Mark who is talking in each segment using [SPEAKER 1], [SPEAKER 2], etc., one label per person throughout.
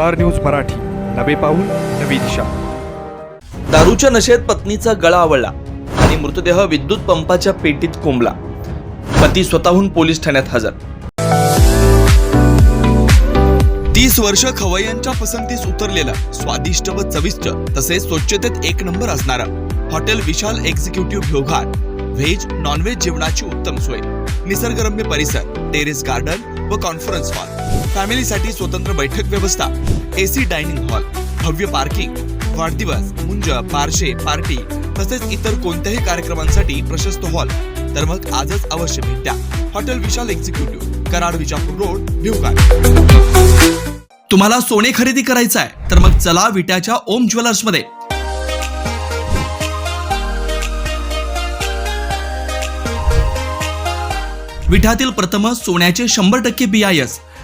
[SPEAKER 1] Star news Marathi. नवे पाऊल नवी दिशा.
[SPEAKER 2] दारूच्या नशेत पत्नीचा गळा आवळला आणि मृतदेह विद्युत पंपाच्या पेटीत कोंबला. पती स्वतःहून पोलीस ठाण्यात हजर. तीस वर्ष खवय्यांच्या पसंतीस उतरलेलं स्वादिष्ट व चविष्ट तसेच स्वच्छतेत एक नंबर असणारा hotel Vishal executive Bhoghat veg non veg जेवणाची उत्तम सोय. निसर्गरम्य परिसर टेरेस गार्डन व कॉन्फरन्स हॉल. फॅमिलीसाठी स्वतंत्र बैठक व्यवस्था एसी डायनिंग हॉल भव्य पार्किंग वाढदिवस मुंज पारशे पार्टी तसेच इतर कोणत्याही कार्यक्रमांसाठी प्रशस्त हॉल. तर मग आजच अवश्य भेट द्या. Hotel Vishal executive Karad Vijapur road Bhivghat तुम्हाला सोने खरेदी करायचं आहे तर मग चला विट्याच्या ओम ज्वेलर्समध्ये. विठातील प्रथमच सोन्याचे शंभर टक्के B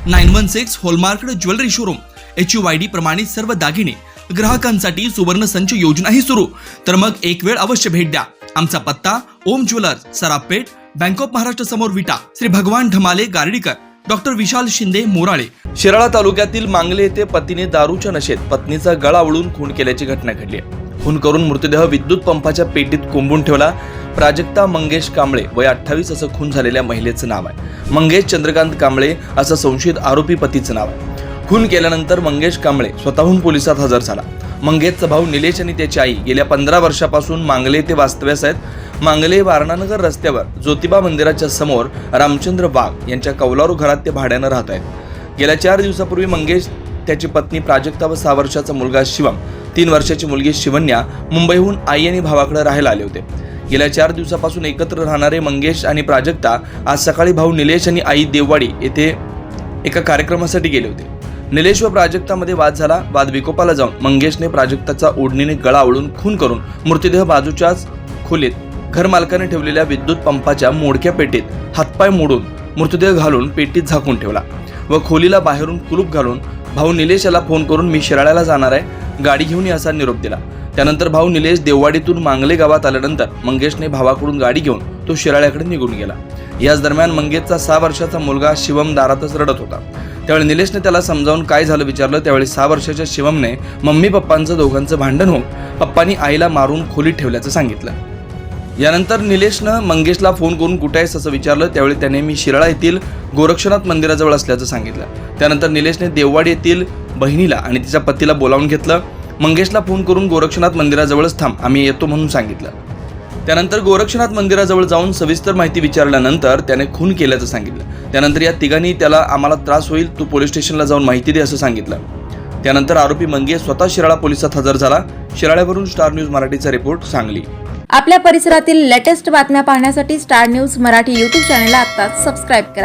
[SPEAKER 2] nine one six hallmarked jewellery showroom. H U Y D प्रमाणित सर्व दागिने ग्राहकांसाठी सुवर्ण संच योजनाही सुरू. तर मग एक वेळ अवश्य भेट द्या. आमचा पत्ता Om jewellers Sarapeth bank of Maharashtra समोर विटा श्री भगवान ढमाले गार्डीकर डॉक्टर विशाल शिंदे मोराळे. शिराळा तालुक्यातील मांगले येथे पतीने दारूच्या नशेत पत्नीचा गळा आवळून खून केल्याची घटना घडली खून करून मृतदेह विद्युत पंपाच्या पेटीत कोंबून ठेवला. प्राजक्ता मंगेश कांबळे वय अठ्ठावीस असं खून झालेल्या महिलेचं नाव आहे. मंगेश चंद्रकांत कांबळे असं संशयित आरोपी पतीचं नाव आहे. खून केल्यानंतर मंगेश कांबळे स्वतःहून पोलिसात हजर झाला. मंगेशचा भाऊ निलेश आणि त्याची आई गेल्या पंधरा वर्षापासून मांगले ते वास्तव्यास आहेत. मांगले वारणानगर रस्त्यावर ज्योतिबा मंदिराच्या समोर रामचंद्र वाघ यांच्या कौलारू घरात ते भाड्यानं राहत आहेत. गेल्या चार दिवसापूर्वी मंगेश त्याची पत्नी प्राजक्ता व सहा वर्षाचा मुलगा शिवम तीन वर्षाची मुलगी शिवन्या मुंबईहून आई आणि भावाकडे राहायला आले होते. गेल्या चार दिवसापासून एकत्र राहणारे मंगेश आणि प्राजक्ता आज सकाळी भाऊ निलेश आणि आई देववाडी येथे एका कार्यक्रमासाठी गेले होते. निलेश व प्राजक्तामध्ये वाद झाला. वाद विकोपाला जाऊन मंगेशने प्राजक्ताचा ओढणीने गळा ओळून खून करून मृतदेह बाजूच्याच खोलीत घरमालकाने ठेवलेल्या विद्युत पंपाच्या मोडक्या पेटीत हातपाय मोडून मृतदेह घालून पेटीत झाकून ठेवला व खोलीला बाहेरून कुलूप घालून भाऊ निलेश याला फोन करून मी शिराळ्याला जाणार आहे. गाडी घेऊन याचा असा निरोप दिला. त्यानंतर भाऊ निलेश देववाडीतून मांगले गावात आल्यानंतर मंगेशने भावाकडून गाडी घेऊन तो शिराळ्याकडे निघून गेला. याच दरम्यान मंगेशचा सहा वर्षाचा मुलगा शिवम दारातच रडत होता. त्यावेळी निलेशने त्याला समजावून काय झालं विचारलं त्यावेळी सहा वर्षाच्या शिवमने मम्मी पप्पांचं दोघांचं भांडण होऊन पप्पांनी आईला मारून खोलीत ठेवल्याचं सांगितलं. यानंतर निलेशनं मंगेशला फोन करून कुठे आहेस असं विचारलं त्यावेळी त्याने मी शिराळा येथील गोरक्षनाथ मंदिराजवळ असल्याचं सांगितलं. त्यानंतर निलेशने देववाडी येथील बहिणीला आणि तिच्या पतीला बोलावून घेतलं. मंगेशला फोन करून गोरक्षनाथ मंदिराजवळच थांब आम्ही येतो म्हणून सांगितलं. त्यानंतर गोरक्षनाथ मंदिराजवळ जाऊन सविस्तर माहिती विचारल्यानंतर त्याने खून केल्याचं सांगितलं. त्यानंतर या तिघांनी त्याला आम्हाला त्रास होईल तू पोलीस स्टेशनला जाऊन माहिती दे असं सांगितलं. त्यानंतर आरोपी मंगेश स्वतः शिराळा पोलिसात हजर झाला. शिराळ्यावरून स्टार न्यूज मराठीचा रिपोर्ट सांगली.
[SPEAKER 3] आपल्या परिसरातील लेटेस्ट बातम्या पाहण्यासाठी स्टार न्यूज मराठी यूट्यूब चॅनलला आता सबस्क्राईब करा.